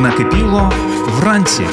Накипіло вранці.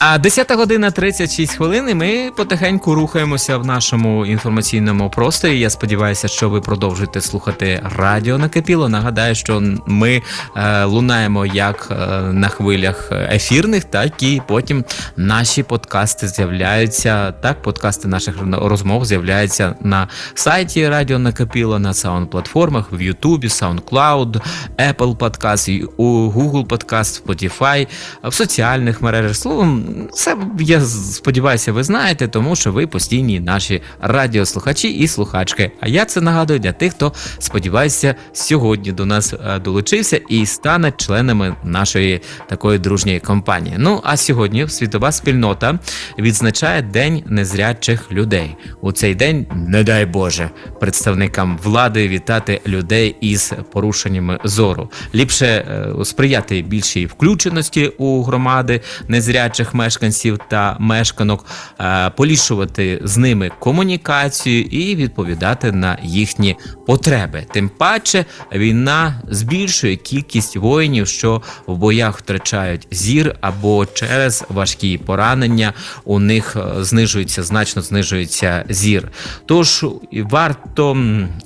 А 10 година 36 хвилин, і ми потихеньку рухаємося в нашому інформаційному просторі. Я сподіваюся, що ви продовжуєте слухати радіо накипіло. Нагадаю, що ми е, лунаємо як е, на хвилях ефірних, так і потім наші подкасти з'являються. Так, подкасти наших розмов з'являються на сайті Радіо Накипіло, на саунд-платформах, в Ютубі, SoundCloud, Apple Podcast, Google Podcast, Spotify, в соціальних мережах. Словом, це я сподіваюся, ви знаєте, тому що ви постійні наші радіослухачі і слухачки. А я це нагадую для тих, хто сподіваюся сьогодні до нас е, долучився і стане членами нашої такої дружньої компанії. Ну а сьогодні світова спільнота відзначає День незрячих людей. У цей день, не дай Боже, представникам влади вітати людей із порушеннями зору. Ліпше е, сприяти більшій включеності у громади незрячих мешканців та мешканок, е, полішувати з ними комунікацію і відповідати на їхні потреби. Тим паче війна збільшує кількість воїнів, що в боях втрачають зір або через важкі поранення у них е, знижується значно знижується зір. Тож варто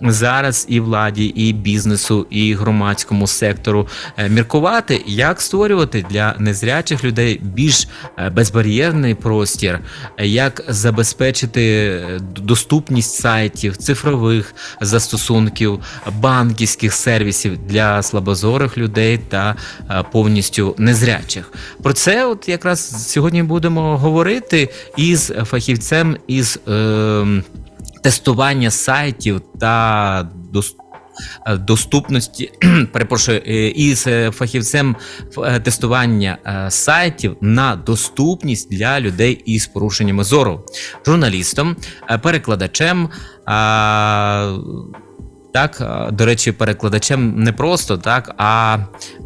зараз і владі, і бізнесу, і громадському сектору е, міркувати, як створювати для незрячих людей більш безбар'єрний простір, е, як забезпечити е, доступність сайтів, цифрових застосунків, банківських сервісів для слабозорих людей та е, повністю незрячих. Про це от якраз сьогодні будемо говорити із фахівцем із е, тестування сайтів та дос- е, доступності, перепрошую, е, із е, фахівцем е, тестування е, сайтів на доступність для людей із порушеннями зору, журналістом, е, перекладачем. Так, до речі, перекладачем не просто так, а,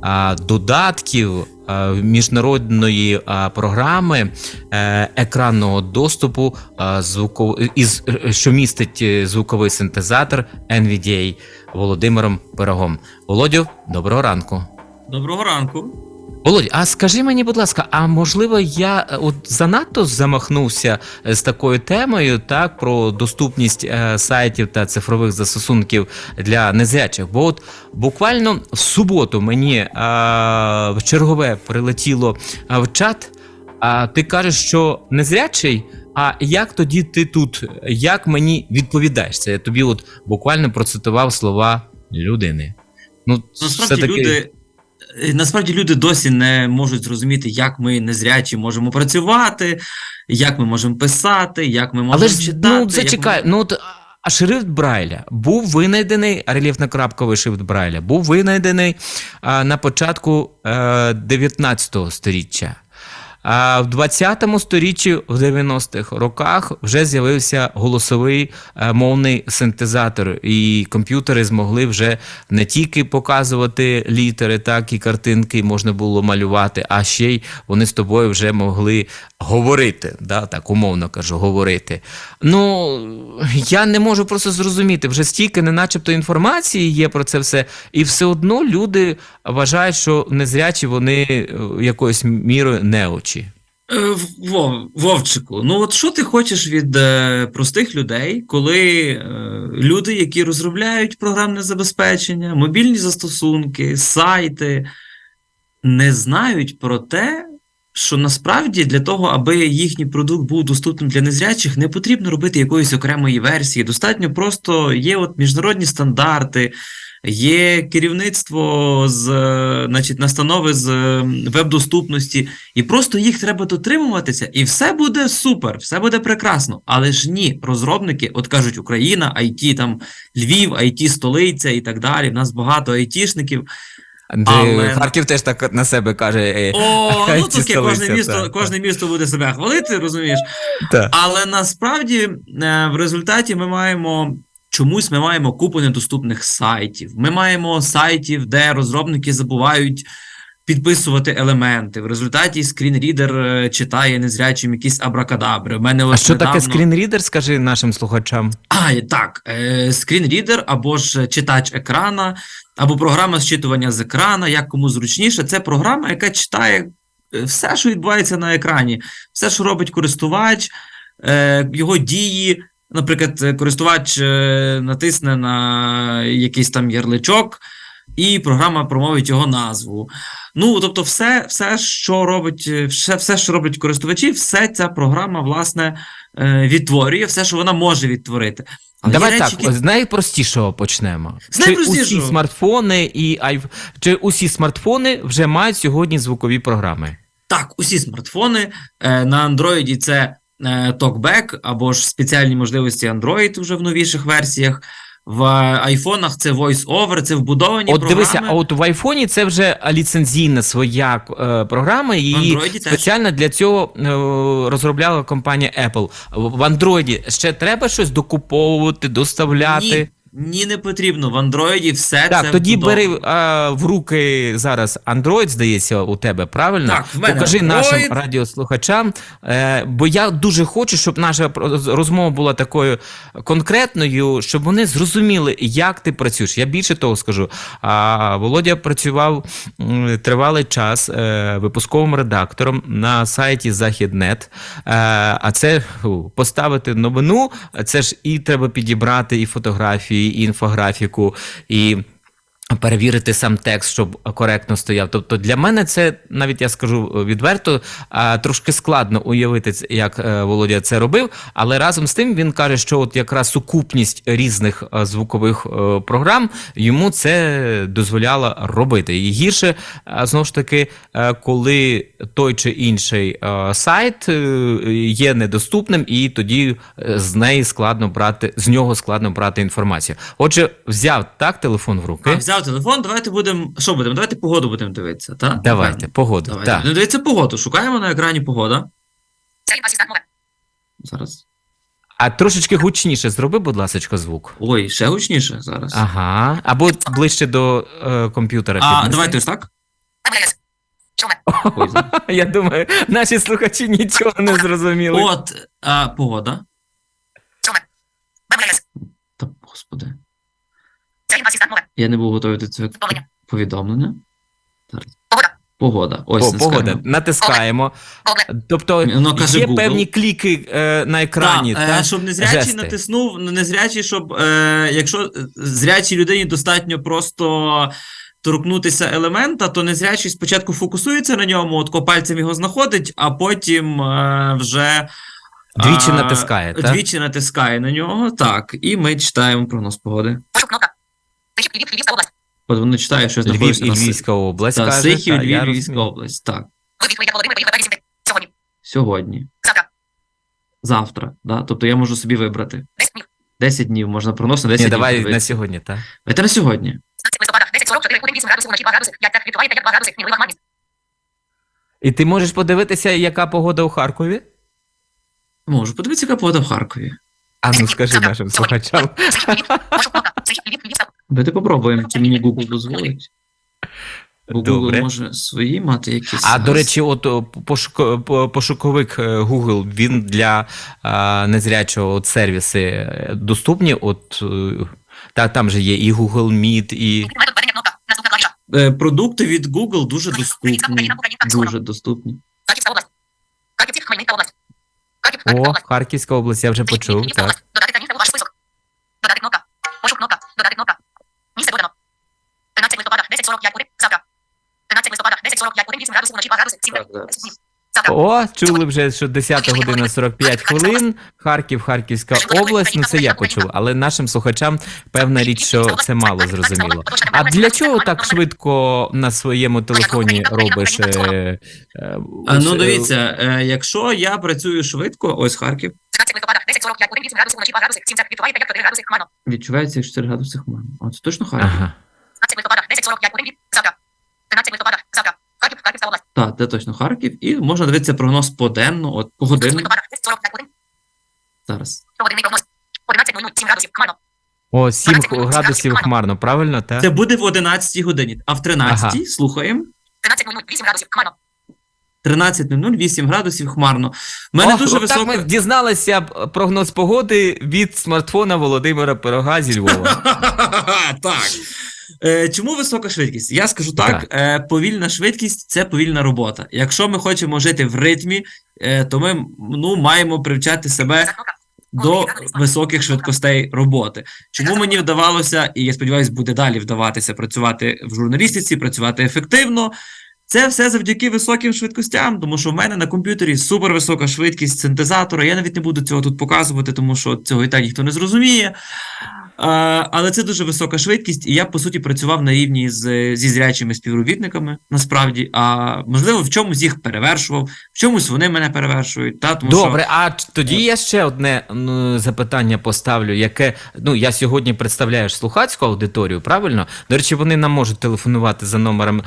а додатків а, міжнародної а, програми е, екранного доступу а, звуков... із е, що містить е, звуковий синтезатор NVDA Володимиром Пирогом. Володю, доброго ранку. Доброго ранку. Володь, а скажи мені, будь ласка, а можливо, я е, от занадто замахнувся е, з такою темою, так, про доступність е, сайтів та цифрових застосунків для незрячих? Бо от буквально в суботу мені е, в чергове прилетіло е, в чат, а ти кажеш, що незрячий. А як тоді ти тут? Як мені відповідаєш? Це я тобі от буквально процитував слова людини. Ну, Насправді все-таки- люди. Е, Насправді люди досі не можуть зрозуміти, як ми незрячі можемо працювати, як ми можемо писати, як ми можемо Але ж читати. ну зачекай, ми- ну от а шрифт Брайля був винайдений рельєфно-крапковий шрифт Брайля, був винайдений а, на початку а, 19 століття. А в 20 сторіччі, в 90-х роках, вже з'явився голосовий е, мовний синтезатор, і комп'ютери змогли вже не тільки показувати літери, так і картинки можна було малювати, а ще й вони з тобою вже могли говорити. Да, так умовно кажу, говорити. Ну я не можу просто зрозуміти, вже стільки, не начебто інформації є про це все, і все одно люди вважають, що незрячі вони е, якоюсь мірою неочі. Е, Вов, Вовчику, ну от що ти хочеш від е, простих людей, коли е, люди, які розробляють програмне забезпечення, мобільні застосунки, сайти, не знають про те, що насправді для того, аби їхній продукт був доступним для незрячих, не потрібно робити якоїсь окремої версії. Достатньо просто є от міжнародні стандарти, є керівництво з е, значить, настанови з е, веб-доступності, і просто їх треба дотримуватися, і все буде супер, все буде прекрасно. Але ж ні, розробники, от кажуть, Україна, IT, там Львів, IT столиця і так далі. В нас багато айтішників. Але- Харків теж так на себе каже. е, О, ну таке кожне місто, так, кожне місто буде себе хвалити, розумієш? та. Але насправді в результаті ми маємо. Чомусь ми маємо купу недоступних сайтів. Ми маємо сайтів, де розробники забувають підписувати елементи. В результаті скрінрідер е, читає незрячим якісь абракадабри. У мене А ось що таке недавно- скрінрідер, скажи нашим слухачам? А, так, е, скрінрідер або ж читач екрана, або програма зчитування з екрана, як кому зручніше. Це програма, яка читає е, все, що відбувається на екрані, все, що робить користувач, е, його дії. Наприклад, е, користувач е, натисне на якийсь там ярличок, і програма промовить його назву. Ну, тобто, все, все, що робить, е, все, все, що роблять користувачі, все ця програма, власне, відтворює, все, що вона може відтворити. Але Давай речі, так, які- з найпростішого почнемо. З Чи усі смартфони і айф... чи усі смартфони вже мають сьогодні звукові програми? Так, усі смартфони на Android це TalkBack або ж спеціальні можливості Android вже в новіших версіях. В айфонах це VoiceOver, це вбудовані От програми. дивися, а от в айфоні це вже ліцензійна своя е, програма, і спеціально теж. для цього е, розробляла компанія Apple. В Android ще треба щось докуповувати, доставляти. Ні, ні, не потрібно. В Android все Так, це тоді вбудовано. бери а, в руки зараз Android, здається, у тебе, правильно? Так, в мене Покажи Android. нашим радіослухачам, е, бо я дуже хочу, щоб наша розмова була такою конкретною, щоб вони зрозуміли, як ти працюєш. Я більше того скажу. А, Володя працював тривалий час е, випусковим редактором на сайті Західнет. Е, а це поставити новину, це ж і треба підібрати і фотографії, і інфографіку, і. Перевірити сам текст, щоб коректно стояв. Тобто для мене це навіть я скажу відверто, а, трошки складно уявити, як е, Володя це робив. Але разом з тим він каже, що от якраз сукупність різних е, звукових е, програм йому це дозволяло робити. І гірше е, знову ж таки, е, коли той чи інший е, сайт е, є недоступним, і тоді е, з неї складно брати, з нього складно брати інформацію. Отже, взяв так телефон в руки. Взяв телефон, давайте будемо. Що будемо? Давайте погоду будемо дивитися. Так? Давайте, погоду. Давайте. Так. Будемо дивитися погоду. Шукаємо на екрані погода. Зараз. А трошечки гучніше зроби, будь ласка, звук. Ой, ще гучніше зараз. Ага. Або ближче до е, комп'ютера. А, піднеси. давайте ось так. Ой. Я думаю, наші слухачі нічого не зрозуміли. От а, погода. Та, господи. Я не був готовий до цього Повідомлення. Погода. Погода. Ось О, натискаємо. погода. Натискаємо. Google. Тобто Воно каже є Google. певні кліки е, на екрані. Так, та? е, щоб незрячий Жести. натиснув, ну, незрячий, щоб е, якщо е, зрячій людині достатньо просто торкнутися елемента, то незрячий спочатку фокусується на ньому, от пальцем його знаходить, а потім е, вже Двічі е, натискає, так? Двічі натискає на нього, так, і ми читаємо прогноз погоди. Кнопка. Львів, Львів, Львівська область. От вони читають, що Львів і Львівська область. та, каже, Сихів, та, Львів, Львівська область. Так, Ви відповідь Володимир поїхав Сьогодні. сьогодні, Завтра. завтра. Да? Тобто я можу собі вибрати. 10 днів. 10 днів можна на 10 Ні, днів. давай на сьогодні, так? Давайте на сьогодні. 16 листопада. 10.44. Буде 8 градусів. Вночі 2 градуси. 5 так відчуваєте, як 2 градуси. Мінлива хмарність. І ти можеш подивитися, яка погода у Харкові? Можу подивитися, яка погода в Харкові. А ну скажи нашим слухачам. Давайте попробуємо, чи мені Google дозволить. Бо Добре. Може свої мати якісь. А до речі, от о, пошуко- по- пошуковик е, Google, він для а, незрячого от сервіси е, доступні. От е, та там же є і Google Meet, і Метод ведення кнопка. Наступна клавіша. Е, Продукти від Google дуже доступні. Дуже доступні область. Харків, Хмельницька область. Харків, Харківська о, область. Харківська область, я вже почув. Так. Додати та місце у ваш список. Додати кнопка. Пошук кнопка. Додати кнопка. Місце додано. 13 листопада, 10.45 годин. Завтра. 13 листопада, 10.45 годин, 8 градусів, вночі 2 градуси. 7 Так, так. днів. О, чули вже, що 10 година 45 хвилин. Харків, Харківська область. Ну це я почув, але нашим слухачам певна річ, що це мало зрозуміло. А для чого так швидко на своєму телефоні робиш? е, е, А, ну е, дивіться, е, якщо я працюю швидко, ось Харків, 13 листопада, 10.45 буде. 8 градусів, вночі 2 градуси. 7 відчуваєте, як 4 градуси. Хмарно. відчувається як 4 градуси хмарно. О, це точно Харків? Ага. 13 листопада, 10.45 буде. Завтра. 13 листопада, завтра. Харків, Харківська область. Так, це точно Харків. І можна дивитися прогноз поденно, от 13 погодинно. листопада, 10.45 буде. Зараз. Погодинний прогноз. 11.00, 7 градусів. Хмарно. О, 7 градусів хмарно, правильно? Так? Це буде в 11 годині, а в 13 слухаємо. 13.00, 8 градусів, хмарно. 13.00, 8 градусів хмарно. У мене Ох, дуже висока. ми дізналися прогноз погоди від смартфона Володимира Пирога зі Львова. так. Е, чому висока швидкість? Я скажу так: Так. Е, повільна швидкість це повільна робота. Якщо ми хочемо жити в ритмі, е, то ми ну, маємо привчати себе до високих швидкостей роботи. Чому мені вдавалося, і я сподіваюся, буде далі вдаватися працювати в журналістиці, працювати ефективно. Це все завдяки високим швидкостям, тому що в мене на комп'ютері супервисока швидкість синтезатора. Я навіть не буду цього тут показувати, тому що цього і так ніхто не зрозуміє. Але це дуже висока швидкість, і я по суті працював на рівні з, зі зрячими співробітниками, насправді. А можливо, в чомусь їх перевершував, в чомусь вони мене перевершують. Та, тому Добре, а тоді я ще одне ну, запитання поставлю, яке ну я сьогодні представляю слухацьку аудиторію, правильно? До речі, вони нам можуть телефонувати за номером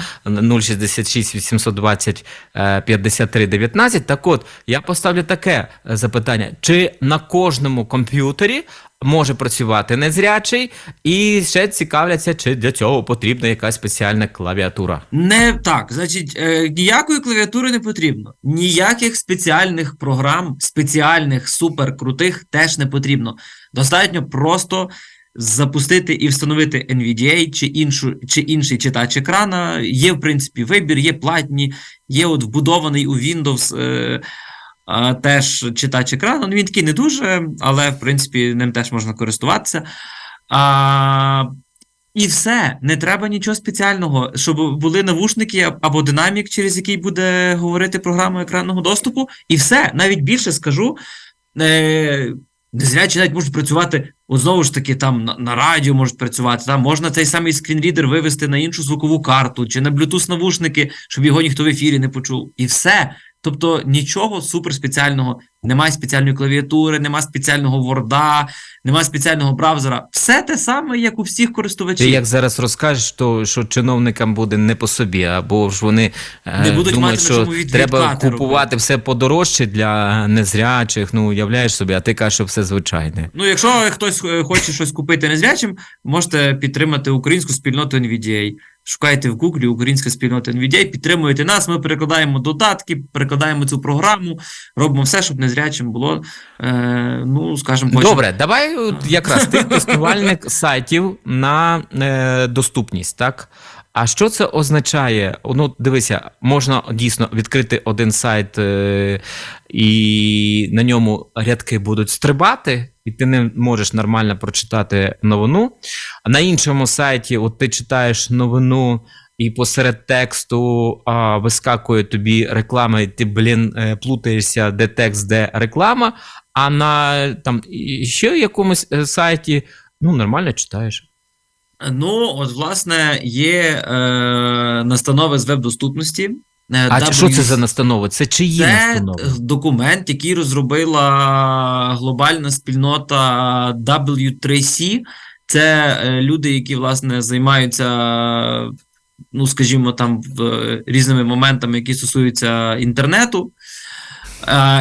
066 820 е, 53 19. Так от, я поставлю таке е, запитання: чи на кожному комп'ютері може працювати незрячий, і ще цікавляться, чи для цього потрібна якась спеціальна клавіатура. Не так, значить, е, ніякої клавіатури не потрібно, ніяких спеціальних програм, спеціальних суперкрутих теж не потрібно. Достатньо просто запустити і встановити NVDA чи іншу чи інший читач екрана. Є, в принципі, вибір, є платні, є от вбудований у Windows. Е, Теж читач екрану. Ну, він такий не дуже, але в принципі ним теж можна користуватися. А, і все, не треба нічого спеціального, щоб були навушники або динамік, через який буде говорити програма екранного доступу. І все, навіть більше скажу. Е, Незрячі навіть можуть працювати, от знову ж таки, там на, на радіо можуть працювати. Там можна цей самий скрінрідер вивести на іншу звукову карту чи на Bluetooth навушники, щоб його ніхто в ефірі не почув. І все. Тобто нічого суперспеціального, немає спеціальної клавіатури, немає спеціального ворда, немає спеціального браузера. Все те саме, як у всіх користувачів. Ти як зараз розкажеш, то що чиновникам буде не по собі, або ж вони е, Не будуть думають, мати що від- треба купувати робити. все подорожче для незрячих. Ну уявляєш собі, а ти кажеш, що все звичайне. Ну, якщо хтось е, хоче щось купити незрячим, можете підтримати українську спільноту NVDA. Шукайте в Гуглі українська спільнота NVDA, підтримуєте нас. Ми перекладаємо додатки, перекладаємо цю програму, робимо все, щоб незрячим було. Е, ну, скажімо, хочемо- Добре, давай якраз ти тестувальник сайтів на е, доступність, так? А що це означає? Ну, дивися, можна дійсно відкрити один сайт, е, і на ньому рядки будуть стрибати, і ти не можеш нормально прочитати новину. А на іншому сайті, от ти читаєш новину. І посеред тексту а, вискакує тобі реклама, і ти, блін, е, плутаєшся, де текст, де реклама. А на там ще якомусь е, сайті ну нормально читаєш. Ну, от, власне, є е, настанови з веб-доступності. Е, А чи- що це за настанови? Це чиї Це настанови? документ, який розробила глобальна спільнота W3C. Це е, люди, які власне займаються, ну скажімо, там в, е, різними моментами, які стосуються інтернету.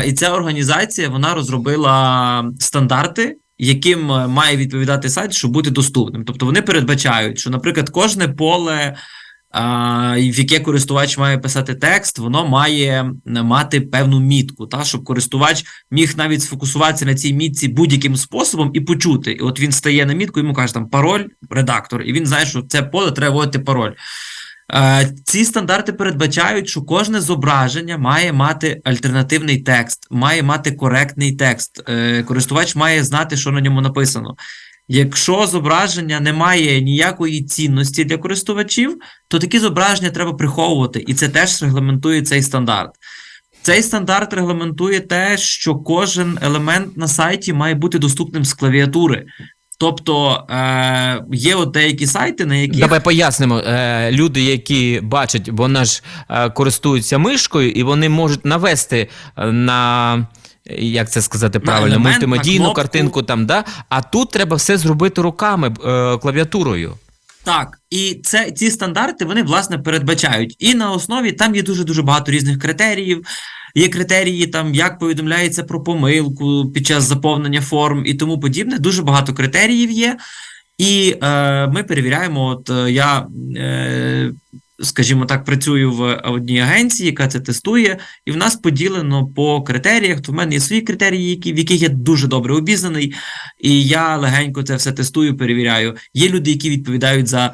І ця організація вона розробила стандарти, яким має відповідати сайт, щоб бути доступним. Тобто вони передбачають, що, наприклад, кожне поле в яке користувач має писати текст, воно має мати певну мітку, та, щоб користувач міг навіть сфокусуватися на цій мітці будь-яким способом і почути. І от він стає на мітку, йому каже там пароль, редактор, і він знає, що це поле треба вводити пароль. Ці стандарти передбачають, що кожне зображення має мати альтернативний текст, має мати коректний текст. Е, Користувач має знати, що на ньому написано. Якщо зображення не має ніякої цінності для користувачів, то такі зображення треба приховувати, і це теж регламентує цей стандарт. Цей стандарт регламентує те, що кожен елемент на сайті має бути доступним з клавіатури. Тобто е, є от деякі сайти, на яких Давай пояснимо. Е, люди, які бачать, вона ж е, користуються мишкою, і вони можуть навести е, на. Як це сказати правильно, елемент, мультимедійну картинку там, да? А тут треба все зробити руками, е, клавіатурою. Так, і це ці стандарти вони власне передбачають. І на основі там є дуже дуже багато різних критеріїв. Є критерії, там як повідомляється про помилку під час заповнення форм і тому подібне. Дуже багато критеріїв є. І е, ми перевіряємо. От е, я е, скажімо так, працюю в одній агенції, яка це тестує, і в нас поділено по критеріях. То в мене є свої критерії, які, в яких я дуже добре обізнаний, і я легенько це все тестую, перевіряю. Є люди, які відповідають за е,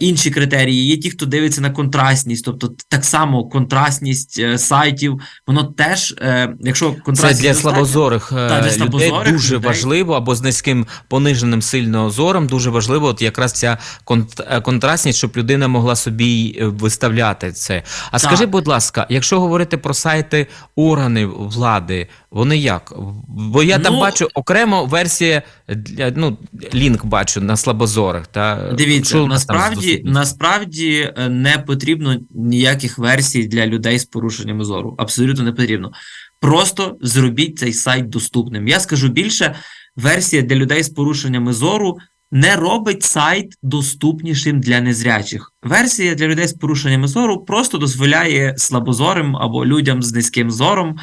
інші критерії, є ті, хто дивиться на контрастність, тобто так само контрастність е, сайтів, воно теж, е, якщо Це для слабозорих е, для людей дуже людей. важливо, або з низьким пониженим сильно зором, дуже важливо, от якраз ця конт- контрастність, щоб людина могла собі виставляти це. А Так. скажи, будь ласка, якщо говорити про сайти органів влади, вони як? Бо я там Ну- бачу окремо версія, для, ну, лінк бачу на слабозорих. Та, Дивіться, Що у нас там з насправді, насправді е, не потрібно ніяких версій для людей з порушеннями зору. Абсолютно не потрібно. Просто зробіть цей сайт доступним. Я скажу більше, версія для людей з порушеннями зору не робить сайт доступнішим для незрячих. Версія для людей з порушеннями зору просто дозволяє слабозорим або людям з низьким зором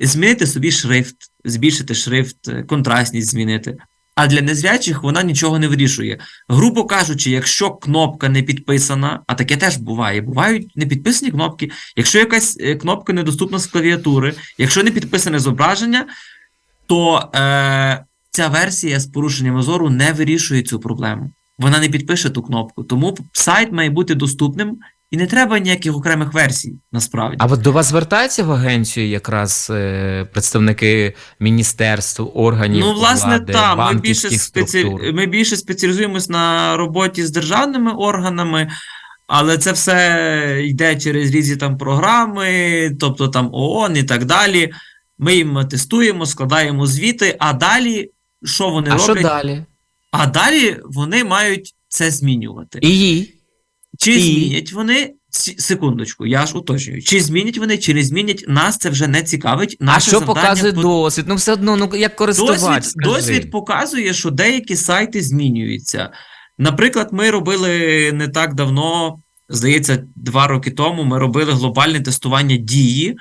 змінити собі шрифт, збільшити шрифт, е, контрастність змінити. А для незрячих вона нічого не вирішує. Грубо кажучи, якщо кнопка не підписана, а таке теж буває, бувають не підписані кнопки. Якщо якась е, кнопка недоступна з клавіатури, якщо не підписане зображення, то е, ця версія з порушенням зору не вирішує цю проблему. Вона не підпише ту кнопку. Тому сайт має бути доступним і не треба ніяких окремих версій, насправді. А от до вас звертаються в агенцію якраз е, представники міністерств, органів Ну, власне, так. Ми більше, спеці... ми більше спеціалізуємось на роботі з державними органами, але це все йде через різні там програми, тобто там ООН і так далі. Ми їм тестуємо, складаємо звіти, а далі що вони А що роблять? далі? А далі вони мають це змінювати. І Чи і- змінять вони? Секундочку, я ж уточнюю. Чи змінять вони, чи не змінять, нас це вже не цікавить. а що завдання показує досвід? Ну все одно, ну як користувач. Досвід, досвід показує, що деякі сайти змінюються. Наприклад, ми робили не так давно, здається, два роки тому, ми робили глобальне тестування дії,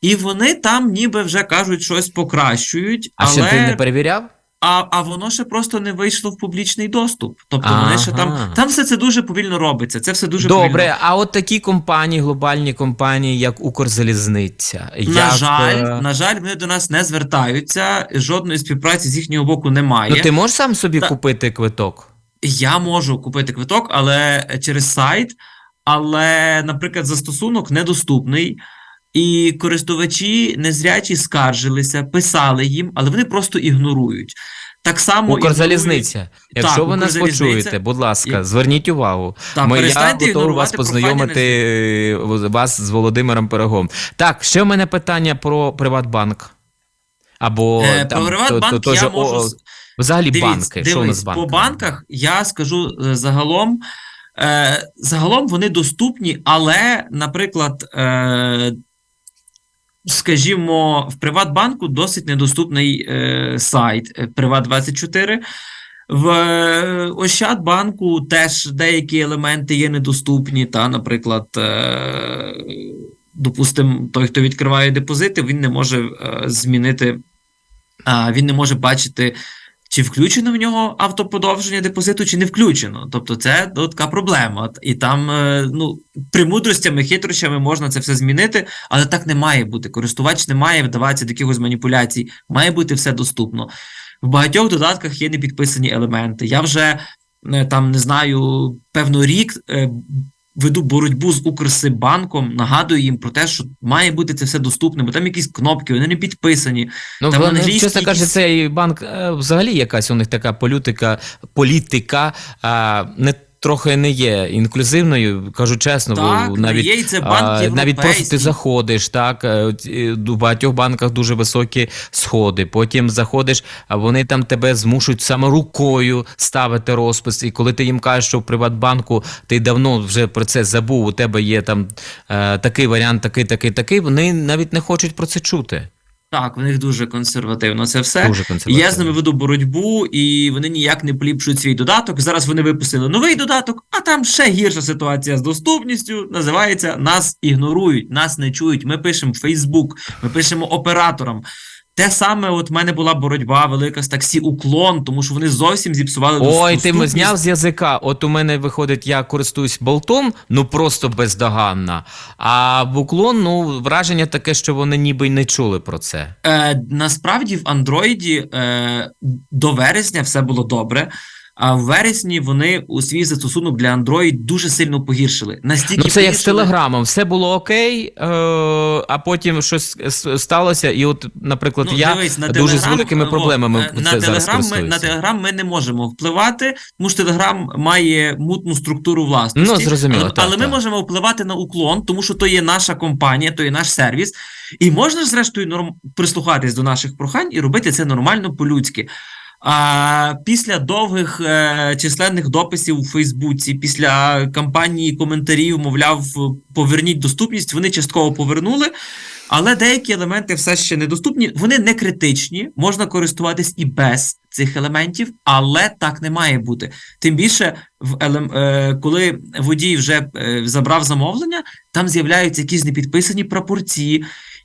і вони там ніби вже кажуть, щось покращують, А але ще ти не перевіряв? А, а воно ще просто не вийшло в публічний доступ. Тобто вони ще там. Там все це дуже повільно робиться. Це все дуже повільно. Добре, а от такі компанії, глобальні компанії, як Укрзалізниця, На жаль, е, на жаль, вони до нас не звертаються, жодної співпраці з їхнього боку немає. ну ти можеш сам собі Та- купити квиток? Я можу купити квиток, але через сайт, але, наприклад, застосунок недоступний, і користувачі незрячі скаржилися, писали їм, але вони просто ігнорують. Так само ігнорують- Якщо Так, ви нас Укрзалізниця. почуєте, будь ласка, І- зверніть увагу. Так, Ми, я готовий вас познайомити вас з Володимиром Пирогом. Так, ще в мене питання про Приватбанк. Або Е, там, Про Приватбанк то- то- я теж, можу о, взагалі Дивіться, банки. що у нас з по банках я скажу е, загалом. Е, загалом вони доступні, але, наприклад, е, скажімо, в Приватбанку досить недоступний е, сайт е, Приват24. В е, Ощадбанку теж деякі елементи є недоступні. Та, наприклад, е, допустимо, той, хто відкриває депозити, він не може е, змінити, е, він не може бачити, чи включено в нього автоподовження депозиту, чи не включено. Тобто, це ну, така проблема. І там е, ну, премудростями, хитрощами можна це все змінити, але так не має бути. Користувач не має вдаватися до якихось маніпуляцій, має бути все доступно. В багатьох додатках є непідписані елементи. Я вже е, там не знаю, певно, рік е, веду боротьбу з Укрсибанком, нагадую їм про те, що має бути це все доступне, бо там якісь кнопки, вони не підписані. Ну, Там вони, англійські чесно кажучи, цей банк е, взагалі якась у них така політика, політика а, не трохи не є інклюзивною, кажу чесно, Так, навіть, є, і це банк навіть просто ти заходиш, так, е, у багатьох банках дуже високі сходи, потім заходиш, а вони там тебе змушують саме рукою ставити розпис, і коли ти їм кажеш, що в Приватбанку ти давно вже про це забув, у тебе є там е, такий варіант, такий, такий, такий, вони навіть не хочуть про це чути. Так, в них дуже консервативно це все. Дуже консервативно. я з ними веду боротьбу, і вони ніяк не поліпшують свій додаток. Зараз вони випустили новий додаток, а там ще гірша ситуація з доступністю. Називається Нас ігнорують, нас не чують. Ми пишемо в Фейсбук, ми пишемо операторам. Те саме, от в мене була боротьба велика з таксі уклон, тому що вони зовсім зіпсували Ой, ти ми зняв з язика. От у мене виходить, я користуюсь болтом, ну просто бездоганна. А в уклон, ну, враження таке, що вони ніби й не чули про це. Е, насправді в Андроїді е, до вересня все було добре. А в вересні вони у свій застосунок для Android дуже сильно погіршили. Настільки Ну, це як з телеграмом. Все було окей, е, а потім щось сталося, і от, наприклад, Ну, я дивись, на дуже з Telegram, великими о, проблемами е, це на зараз Telegram ми, на. Telegram ми не можемо впливати, тому що Telegram має мутну структуру власності. Ну, зрозуміло, але, так, але ми можемо впливати на уклон, тому що то є наша компанія, то є наш сервіс. І можна ж, зрештою, норм... прислухатись до наших прохань і робити це нормально по-людськи. А після довгих е, численних дописів у Фейсбуці, після кампанії коментарів, мовляв, поверніть доступність, вони частково повернули. Але деякі елементи все ще недоступні. Вони не критичні, можна користуватись і без цих елементів, але так не має бути. Тим більше, в елем... е, коли водій вже е, забрав замовлення, там з'являються якісь непідписані прапорці,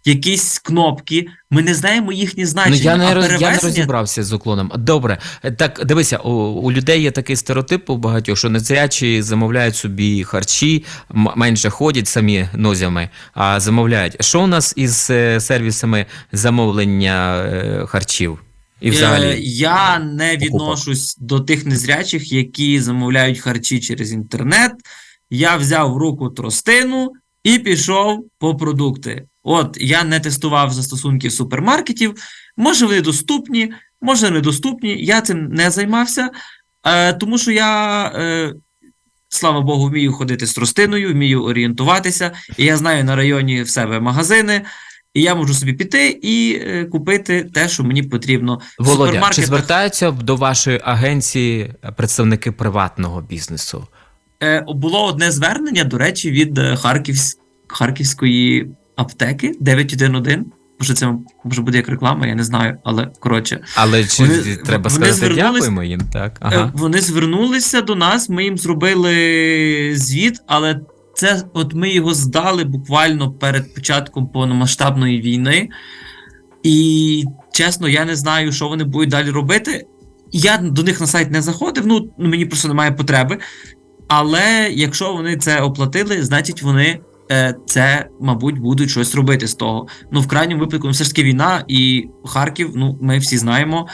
якісь кнопки. Ми не знаємо їхні Ну, значення. я не, а роз, я не розібрався з уклоном. Добре, так дивися, у, у людей є такий стереотип у багатьох, що незрячі замовляють собі харчі, менше ходять самі нозями, а замовляють. Що у нас із е, сервісами замовлення е, харчів? І Е, взагалі. Я не покупок. відношусь до тих незрячих, які замовляють харчі через інтернет. Я взяв в руку тростину і пішов по продукти. От я не тестував застосунки супермаркетів. Може, вони доступні, може недоступні. Я цим не займався, е, тому що я. Е, Слава Богу, вмію ходити з тростиною, вмію орієнтуватися, і я знаю на районі в себе магазини, і я можу собі піти і е, купити те, що мені потрібно. Володя, чи звертаються до вашої агенції представники приватного бізнесу? е, було одне звернення, до речі, від е, Харківсь... Харківської аптеки 911. Може, це може буде як реклама, я не знаю, але коротше. Але чи Вони- треба вони сказати дякуємо їм, так? Е, Ага. Вони звернулися до нас, ми їм зробили звіт, але це от ми його здали буквально перед початком повномасштабної війни. І чесно, я не знаю, що вони будуть далі робити. Я до них на сайт не заходив, ну мені просто немає потреби. Але якщо вони це оплатили, значить вони це, мабуть, будуть щось робити з того. Ну, в крайньому випадку, ну, все ж таки війна і Харків, ну, ми всі знаємо.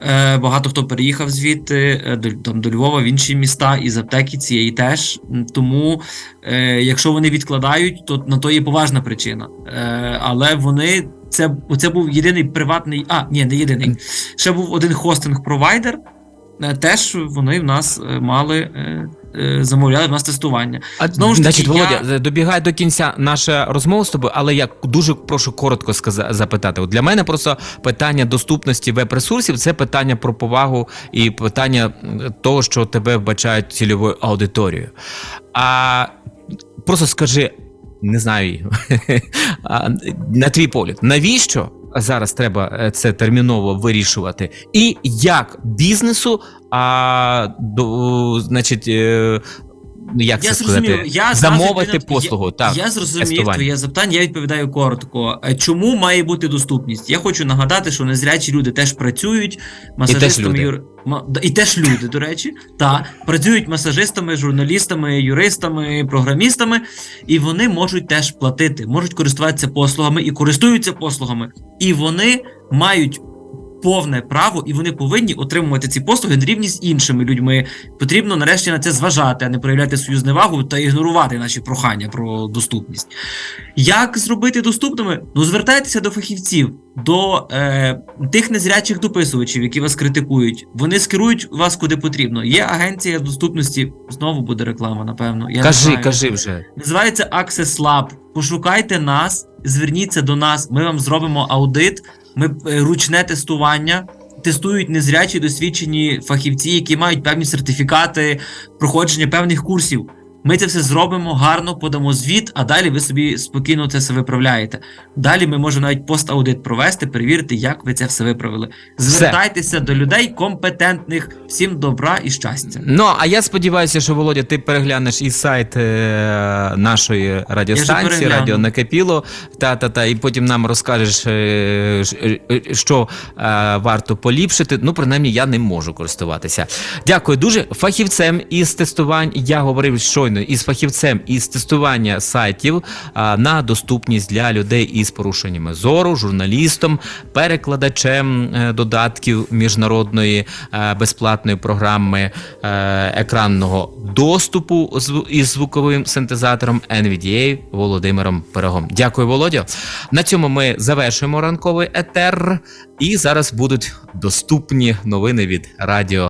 Е, багато хто переїхав звідти е, до, там, до Львова в інші міста, і з аптеки цієї теж. Тому, е, якщо вони відкладають, то на то є поважна причина. Е, але вони. Це, це був єдиний приватний. А, ні, не єдиний. Ще був один хостинг-провайдер. Е, Теж вони в нас е, мали е, е, замовляли в нас тестування. А, Знову ж таки, значить, я- Володя, добігає до кінця наша розмова з тобою, але я дуже прошу коротко сказа- запитати. От для мене просто питання доступності веб-ресурсів це питання про повагу і питання того, що тебе вбачають цільовою аудиторією. А просто скажи, не знаю, а, на твій погляд, навіщо? Зараз треба е, це терміново вирішувати, і як бізнесу, а до, значить, е, ну, як Я це зрозумів, сказати, я замовити відповідаю- послугу. Я, так, я зрозумів тестування. твоє запитання, я відповідаю коротко. Е, Чому має бути доступність? Я хочу нагадати, що незрячі люди теж працюють масажистами ма- і теж люди, до речі, та працюють масажистами, журналістами, юристами, програмістами, і вони можуть теж платити, можуть користуватися послугами і користуються послугами. І вони мають. Повне право, і вони повинні отримувати ці послуги на рівні з іншими людьми. Потрібно нарешті на це зважати, а не проявляти свою зневагу та ігнорувати наші прохання про доступність. Як зробити доступними? Ну, звертайтеся до фахівців, до е, тих незрячих дописувачів, які вас критикують. Вони скерують вас куди потрібно. Є агенція доступності, знову буде реклама, напевно. Я кажи, знаю. кажи вже. Називається Access Lab. Пошукайте нас, зверніться до нас. Ми вам зробимо аудит. Ми е, ручне тестування. Тестують незрячі досвідчені фахівці, які мають певні сертифікати проходження певних курсів. Ми це все зробимо гарно, подамо звіт, а далі ви собі спокійно це все виправляєте. Далі ми можемо навіть пост-аудит провести, перевірити, як ви це все виправили. Звертайтеся до людей компетентних. Всім добра і щастя. Ну, а я сподіваюся, що Володя, ти переглянеш і сайт е, нашої радіостанції. Радіо Накипіло, та, та, та, і потім нам розкажеш, е, е, що е, варто поліпшити. Ну, принаймні, я ним можу користуватися. Дякую дуже. Фахівцем із тестувань, я говорив щойно, із фахівцем із тестування сайтів на доступність для людей із порушеннями зору, журналістом, перекладачем е, додатків міжнародної е, безплатної програми е, екранного доступу із звуковим синтезатором NVDA Володимиром Пирогом. Дякую, Володя. На цьому ми завершуємо ранковий етер. І зараз будуть доступні новини від радіо